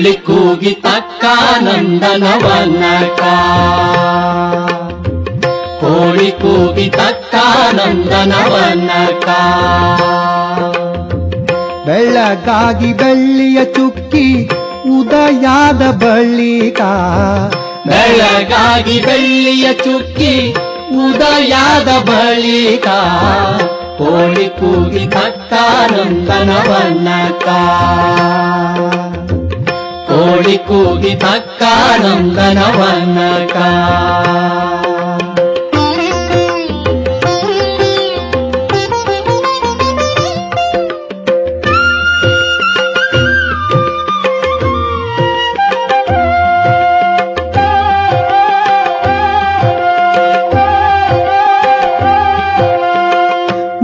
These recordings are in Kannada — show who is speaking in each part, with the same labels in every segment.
Speaker 1: ಕೋಳಿ ಕೂಗಿ ತಕ್ಕ ನಂದನವನಕ. ಕೋಳಿ ಕೂಗಿ ತಕ್ಕ ನಂದನವನಕ.
Speaker 2: ಬೆಳ್ಳಗಾಗಿ ಬೆಳ್ಳಿಯ ಚುಕ್ಕಿ ಉದಯಾದ ಬಳಿಕ
Speaker 1: ಬೆಳಗಾಗಿ ಬೆಳ್ಳಿಯ ಚುಕ್ಕಿ ಉದಯಾದ ಬಳಿಕ ಕೋಳಿ ಕೂಗಿ ತಕ್ಕ ನಂದನವನಕ. ಕೋಳಿ ಕೂಗಿ ತಕ್ಕ ನಂದನವನಕ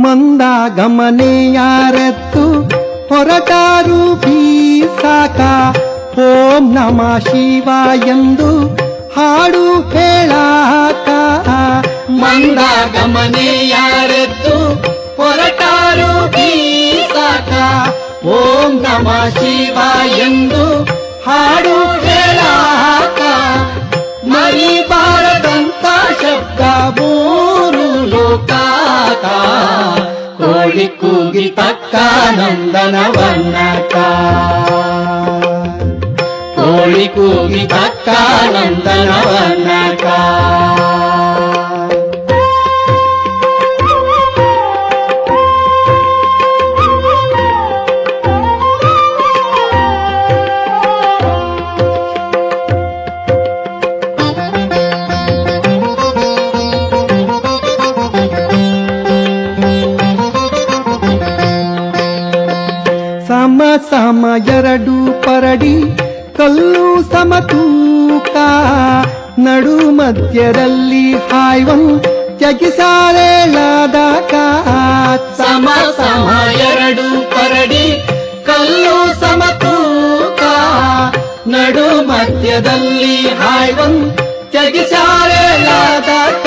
Speaker 2: ಮಂದ ಗಮನೆ ಯಾರತ್ತು ಹೊರಟಾರು ಬೀಸಾಕ ಓಂ ನಮ ಶಿವ ಎಂದು ಹಾಡು ಹೇಳಾಕ.
Speaker 1: ಮಂದ ಗಮನೆ ಯಾರೆದ್ದು ಹೊರಟಾರು ಬೀಸಾಕ. ಓಂ ನಮ ಶಿವ ಎಂದು ಹಾಡು ಹೇಳಾಕ. ಮರಿಬಾರದಂತ ಶಬ್ದ ಮೂರು ಲೋಕಾಕ ಕೋಳಿ ಕೂಗಿ ತಕ್ಕ ನಂದನವನ್ನಕ. ಕೋಳಿ ಕೂಗಿ ತಕ್ಕ ನಂದನವನಕ
Speaker 2: ಸಮ ಸಮ ಎರಡು ಪರಡಿ ಕಲ್ಲು ಸಮತೂಕ, ನಡು ಮಧ್ಯದಲ್ಲಿ ಹಾಯ್ವನ್ ಜಗಿಸಾಳೇಳಾದಾಗ
Speaker 1: ಸಮ ಸಮ ಎರಡು ಪರಡಿ, ಕಲ್ಲು ಸಮತೂಕ, ನಡು ಮಧ್ಯದಲ್ಲಿ ಹಾಯ್ವನ್ ಜಗಿಸಾರೇಳಾದಕ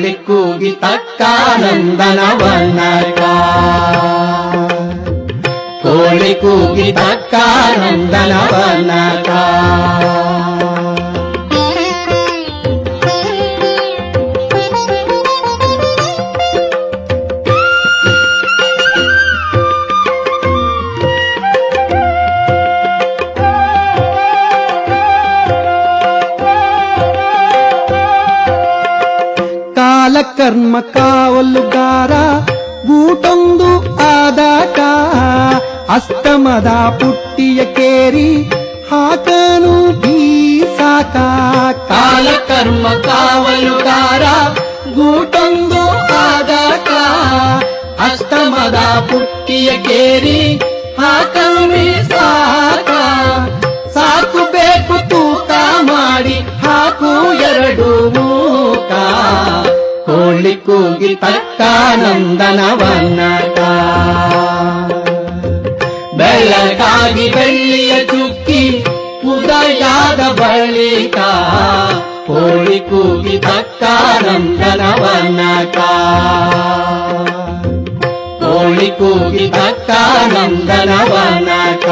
Speaker 1: ಕೋಳಿ ಕೂಗಿ ತಕ್ಕ ನಂದನವನಕ ಕೋಳಿ ಕೂಗಿ ತಕ್ಕ
Speaker 2: ಕಾಲಕರ್ಮ ಕಾವಲುಗಾರ, ಊಟೊಂದು ಆದಾಟ ಅಸ್ತಮದ ಪುಟ್ಟಿಯ ಕೇರಿ, ಹಾಕನು ಬೀಸಾಕ.
Speaker 1: ಕಾಲಕರ್ಮ ಕಾವಲುಗಾರ ಗೂಟೊಂದು ಆದಾಟ ಅಷ್ಟಮದ ಪುಟ್ಟಿಯ ಕೇರಿ, ಹಾಕನು ಸಾಕ ಕೂಗಿ ತಕ್ಕ ನಂದನವನಕ ಬೆಳಗಾಗಿ ಬೆಳ್ಳಿಯ ಚುಕ್ಕಿ ಉದಯಾದ ಬಳಿಕ ಕೋಳಿ ಕೂಗಿ ತಕ್ಕ ನಂದನವನಕ ಕೋಳಿ ಕೂಗಿ ತಕ್ಕ ನಂದನವನಕ